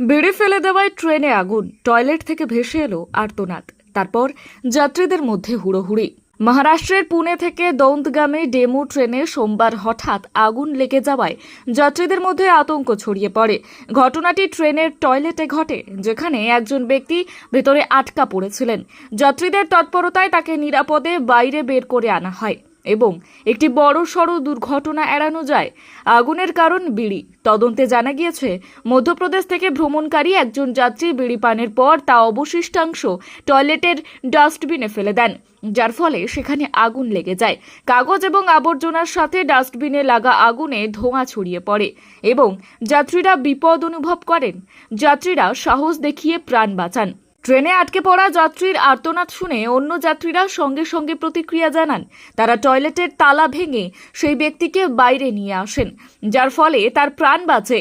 বেড়ে ফেলে দেওয়ায় ট্রেনে আগুন, টয়লেট থেকে ভেসে এলো আর্তনাদ। তারপর যাত্রীদের মধ্যে হুড়োহুড়ি। মহারাষ্ট্রের পুনে থেকে দৌন্দগামী ডেমু ট্রেনে সোমবার হঠাৎ আগুন লেগে যাওয়ায় যাত্রীদের মধ্যে আতঙ্ক ছড়িয়ে পড়ে। ঘটনাটি ট্রেনের টয়লেটে ঘটে, যেখানে একজন ব্যক্তি ভেতরে আটকা পড়েছিলেন। যাত্রীদের তৎপরতায় তাকে নিরাপদে বাইরে বের করে আনা হয়। এবং একটি বড় সড় দুর্ঘটনা এড়ানো যায়। আগুনের কারণ বিড়ি। তদন্তে জানা গিয়েছে, মধ্যপ্রদেশ থেকে ভ্রমণকারী একজন যাত্রী বিড়ি পানের পর তা অবশিষ্টাংশ টয়লেটের ডাস্টবিনে ফেলে দেন, যার ফলে সেখানে আগুন লেগে যায়। কাগজ এবং আবর্জনার সাথে ডাস্টবিনে লাগা আগুনে ধোঁয়া ছড়িয়ে পড়ে এবং যাত্রীরা বিপদ অনুভব করেন। যাত্রীরা সাহস দেখিয়ে প্রাণ বাঁচান। ট্রেনে আটকে পড়া যাত্রীর আর্তনাদ শুনে অন্য যাত্রীরা সঙ্গে সঙ্গে প্রতিক্রিয়া জানান। তারা টয়লেটের তালা ভেঙে সেই ব্যক্তিকে বাইরে নিয়ে আসেন, যার ফলে তার প্রাণ বাঁচে।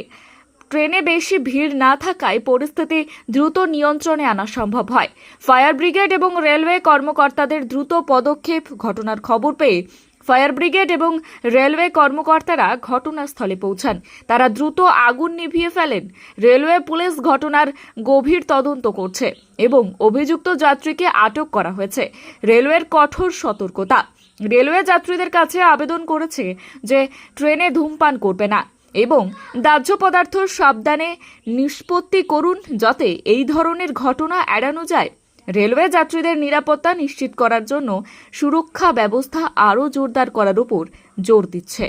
ট্রেনে বেশি ভিড় না থাকায় পরিস্থিতি দ্রুত নিয়ন্ত্রণে আনা সম্ভব হয়। ফায়ার ব্রিগেড এবং রেলওয়ে কর্মকর্তাদের দ্রুত পদক্ষেপ ঘটনার খবর পেয়ে ফায়ার ব্রিগেড এবং রেলওয়ে কর্মকর্তারা ঘটনাস্থলে পৌঁছান। তারা দ্রুত আগুন নিভিয়ে ফেলেন। রেলওয়ে পুলিশ ঘটনার গভীর তদন্ত করছে এবং অভিযুক্ত যাত্রীকে আটক করা হয়েছে। রেলওয়ের কঠোর সতর্কতা। রেলওয়ে যাত্রীদের কাছে আবেদন করেছে যে ট্রেনে ধূমপান করবে না এবং দাহ্য পদার্থ সাবধানে নিষ্পত্তি করুন যাতে এই ধরনের ঘটনা এড়ানো যায়। রেলওয়ে যাত্রীদের নিরাপত্তা নিশ্চিত করার জন্য সুরক্ষা ব্যবস্থা আরও জোরদার করার উপর জোর দিচ্ছে।